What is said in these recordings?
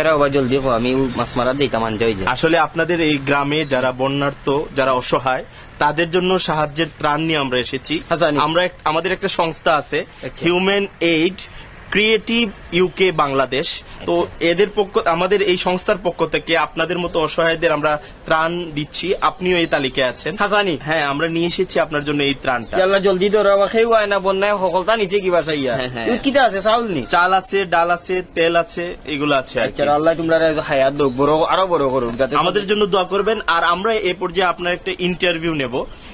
কিতারা হবা জলদি কো আমি মাছ মারা দিই হয়ে যায় আসলে আপনাদের এই গ্রামে যারা বন্যার্থ যারা অসহায় তাদের জন্য সাহায্যের ত্রাণ নিয়ে আমরা এসেছি। আমরা আমাদের একটা সংস্থা আছে আচ্ছা। Human aid creative UK Bangladesh তো। এদের পক্ষ আমাদের এই সংস্থার পক্ষ থেকে আপনাদের মতো অসহায়দের আমরা ত্রাণ দিচ্ছি। আপনিও এই তালিকায় আছেন। হাসানি। হ্যাঁ আমরা নিয়ে এসেছি আপনার জন্য এই ত্রাণটা। জলদি ধরো খেয়ে আয় না বন্যায় সকলটা নিচে কিবা চাইয়া হ্যাঁ, হ্যাঁ। ইউত আছে চাউল নি? চাল আছে ডাল আছে তেল আছে এগুলো আছে। আচ্ছা আল্লাহ তোমরা হায়াত বড় আরও বড় যাতে আমাদের জন্য দোয়া করবেন। আর আমরা এ পর্যায়ে আপনার একটা ইন্টারভিউ নেব।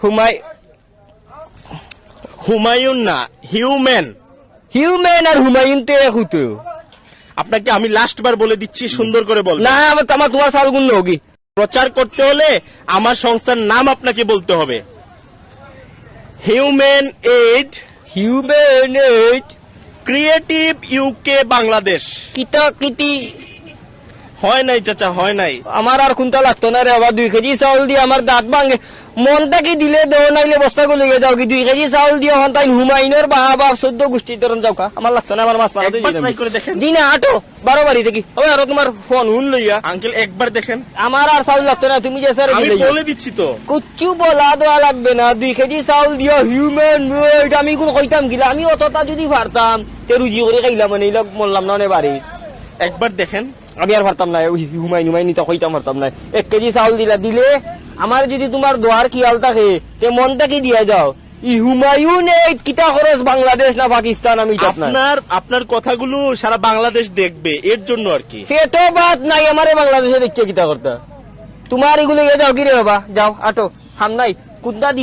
হুমাই হুমায়ুন না হিউম্যান। হিউম্যান আর হুমায়ুন তে হুতো আপনাকে আমি লাস্ট বার বলে দিচ্ছি সুন্দর করে বল না আমার আমার তোমার চাউল গুণ হোগি প্রচার করতে হলে আমার সংস্থার নাম আপনাকে বলতে হবে। Human aid. Human aid. Creative UK Bangladesh. কিতা কিতি হয় নাই চাচা হয় নাই। আমার আর কোনটা লাগতো না রে আবার দুই কেজি চাউল দিয়ে আমার দাঁত ভাঙে। মনটা কি দিলে দেও নাইলে বস্তা গুলো যাও কি দুই কেজি চাউল দিয়ে হন তাই হুমায়ুনের বা বা চোদ্দ গোষ্ঠী ধরন যাও কা আমার লাগতো না আমার মাছ মারা। জি না আটো বারো বাড়ি থেকে ও আর তোমার ফোন হুন লইয়া। আঙ্কেল একবার দেখেন। আমার আর চাউল লাগতো না তুমি যে স্যার আমি বলে দিচ্ছি তো। কুচ্ছু বলা দেওয়া লাগবে না দুই কেজি চাউল দিয়া হিউম্যান ওয়েট আমি কোন কইতাম গিলা আমি অতটা যদি পারতাম তে রুজি করে খাইলাম মানে মরলাম না বাড়ি একবার দেখেন। আমি আর পারতাম না হুমাই নুমাই নিতে কইতাম পারতাম না। এক কেজি চাউল দিলা দিলে আমার যদি তোমার দোয়ার কিয়াল থাকে তে মনটা কি দিয়া যাও। কিতা খরচ বাংলাদেশ না পাকিস্তান আমি আপনার আপনার কথাগুলো সারা বাংলাদেশ দেখবে এর জন্য আর কি। পেটো বাদ নাই আমারে বাংলাদেশে দেখছে কিতা করতে। তোমার এগুলো ইয়ে যাও কি রে বাবা যাও আটো হাম নাই কুদ্দা দি